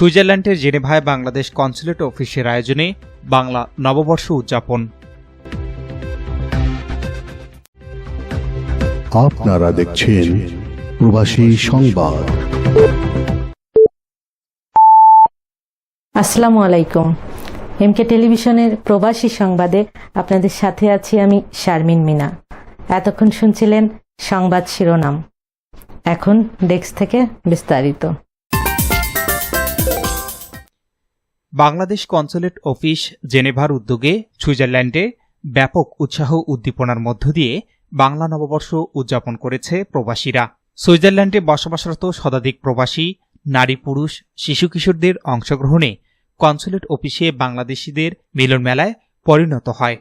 সুইজারল্যান্ডের জেনেভায় বাংলাদেশ কনসুলেট অফিসের আয়োজনে বাংলা নববর্ষ উদযাপন। আপনারা দেখছেন প্রবাসী সংবাদ। আসসালামু আলাইকুম। এমকে টেলিভিশনের প্রবাসী সংবাদে আপনাদের সাথে আছি আমি শারমিন মিনা। এতক্ষণ শুনছিলেন সংবাদ শিরোনাম। এখন ডেস্ক থেকে বিস্তারিত। বাংলাদেশ কনসুলেট অফিস জেনেভার উদ্যোগে সুইজারল্যান্ডে ব্যাপক উৎসাহ উদ্দীপনার মধ্য দিয়ে বাংলা নববর্ষ উদযাপন করেছে প্রবাসীরা। সুইজারল্যান্ডে বসবাসরত শতাধিক প্রবাসী, নারী পুরুষ, শিশু কিশোরদের অংশগ্রহণে কনসুলেট অফিসে বাংলাদেশিদের মিলন মেলায় পরিণত হয়।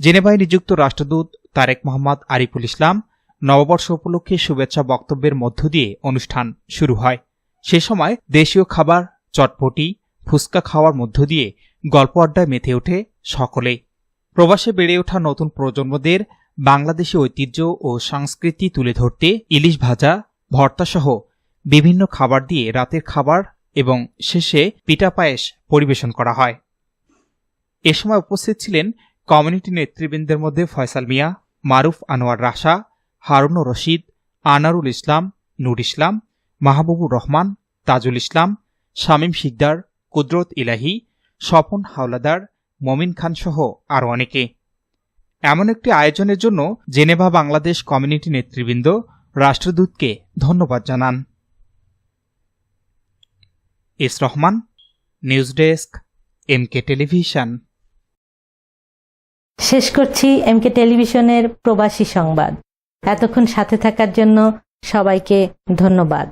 জেনেভায় নিযুক্ত রাষ্ট্রদূত তারেক মোহাম্মদ আরিফুল ইসলাম নববর্ষ উপলক্ষে শুভেচ্ছা বক্তব্যের মধ্য দিয়ে অনুষ্ঠান শুরু হয়। সে সময় দেশীয় খাবার, চটপটি ফুচকা খাওয়ার মধ্য দিয়ে গল্প আড্ডায় মেতে ওঠে সকলে। প্রবাসে বেড়ে ওঠা নতুন প্রজন্মদের বাংলাদেশি ঐতিহ্য ও সংস্কৃতি তুলে ধরতে ইলিশ ভাজা, ভর্তাসহ বিভিন্ন খাবার দিয়ে রাতের খাবার এবং শেষে পিঠা পায়েস পরিবেশন করা হয়। এ সময় উপস্থিত ছিলেন কমিউনিটি নেতৃবৃন্দের মধ্যে ফয়সাল মিয়া, মারুফ আনোয়ার রাশা হারুনুর রশিদ, আনারুল ইসলাম, নূর ইসলাম, মাহবুবুর রহমান, তাজুল ইসলাম, শামীম শিকদার কুদরত ইলাহি, স্বপন হাওলাদার, মমিন খান সহ আরও অনেকে। এমন একটি আয়োজনের জন্য জেনেভা বাংলাদেশ কমিউনিটি নেতৃবৃন্দ রাষ্ট্রদূতকে ধন্যবাদ জানান। S Rahman, news desk, MK television. শেষ করছি এমকে টেলিভিশনের প্রবাসী সংবাদ। এতক্ষণ সাথে থাকার জন্য সবাইকে ধন্যবাদ।